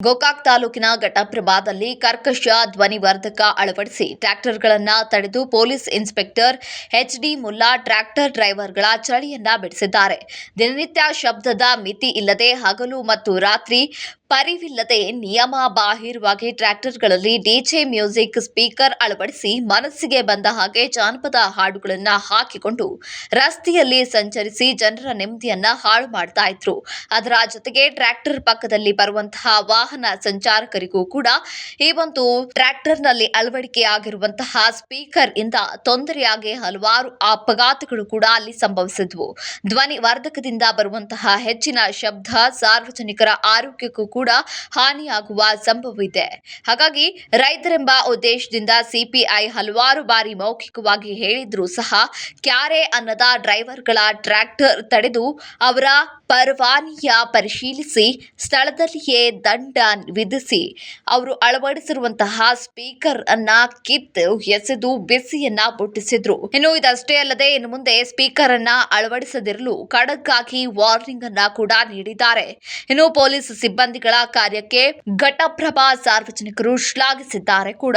ಗೋಕಾಕ್ ತಾಲೂಕಿನ ಘಟಪ್ರಭಾದಲ್ಲಿ ಕರ್ಕಶ ಧ್ವನಿವರ್ಧಕ ಅಳವಡಿಸಿ ಟ್ರ್ಯಾಕ್ಟರ್ಗಳನ್ನು ತಡೆದು police inspector HD Mulla tractor ಡ್ರೈವರ್ಗಳ ಚಳಿಯನ್ನ ಬಿಡಿಸಿದ್ದಾರೆ. ದಿನನಿತ್ಯ ಶಬ್ದದ ಮಿತಿ ಇಲ್ಲದೆ ಹಗಲು ಮತ್ತು ರಾತ್ರಿ ಪರಿವಿಲ್ಲದೆ ನಿಯಮ ಬಾಹಿರವಾಗಿ ಟ್ರ್ಯಾಕ್ಟರ್ಗಳಲ್ಲಿ ಡಿಜೆ ಮ್ಯೂಸಿಕ್ ಸ್ಪೀಕರ್ ಅಳವಡಿಸಿ ಮನಸ್ಸಿಗೆ ಬಂದ ಹಾಗೆ ಜಾನಪದ ಹಾಡುಗಳನ್ನು ಹಾಕಿಕೊಂಡು ರಸ್ತೆಯಲ್ಲಿ ಸಂಚರಿಸಿ ಜನರ ನೆಮ್ಮದಿಯನ್ನ ಹಾಳು ಮಾಡ್ತಾ ಇದ್ರು. ಅದರ ಜೊತೆಗೆ ಟ್ರ್ಯಾಕ್ಟರ್ ಪಕ್ಕದಲ್ಲಿ ಬರುವಂತಹ ವಾಹನ ಸಂಚಾರಕರಿಗೂ ಕೂಡ ಈ ಒಂದು ಟ್ರ್ಯಾಕ್ಟರ್ನಲ್ಲಿ ಅಳವಡಿಕೆಯಾಗಿರುವಂತಹ ಸ್ಪೀಕರ್ ಇಂದ ತೊಂದರೆಯಾಗಿ ಹಲವಾರು ಅಪಘಾತಗಳು ಕೂಡ ಅಲ್ಲಿ ಸಂಭವಿಸಿದ್ವು. ಧ್ವನಿ ವರ್ಧಕದಿಂದ ಬರುವಂತಹ ಹೆಚ್ಚಿನ ಶಬ್ದ ಸಾರ್ವಜನಿಕರ ಆರೋಗ್ಯಕ್ಕೂ ಕೂಡ ಹಾನಿಯಾಗುವ ಸಂಭವವಿದೆ. ಹಾಗಾಗಿ ರೈತರೆಂಬ ಉದ್ದೇಶದಿಂದ ಸಿಪಿಐ ಹಲವಾರು ಬಾರಿ ಮೌಖಿಕವಾಗಿ ಹೇಳಿದ್ರೂ ಸಹ ಕ್ಯಾರೆ ಅನ್ನದ ಡ್ರೈವರ್ಗಳ ಟ್ರ್ಯಾಕ್ಟರ್ ತಡೆದು ಅವರ ಪರವಾನಿಯ ಪರಿಶೀಲಿಸಿ ಸ್ಥಳದಲ್ಲಿಯೇ ದಂಡ ವಿಧಿಸಿ ಅವರು ಅಳವಡಿಸಿರುವಂತಹ ಸ್ಪೀಕರ್ ಅನ್ನ ಕಿತ್ತು ಎಸೆದು ಬಿಸಿಯನ್ನ ಮುಟ್ಟಿಸಿದ್ರು ಇನ್ನು ಇದಷ್ಟೇ ಅಲ್ಲದೆ ಇನ್ನು ಮುಂದೆ ಸ್ಪೀಕರ್ ಅನ್ನ ಅಳವಡಿಸದಿರಲು ಖಡಕ್ ಆಗಿ ವಾರ್ನಿಂಗ್ ಅನ್ನ ಕೂಡ ನೀಡಿದ್ದಾರೆ. ಇನ್ನು ಪೊಲೀಸ್ ಸಿಬ್ಬಂದಿಗಳ ಕಾರ್ಯಕ್ಕೆ ಘಟಪ್ರಭಾ ಸಾರ್ವಜನಿಕರು ಶ್ಲಾಘಿಸಿದ್ದಾರೆ ಕೂಡ.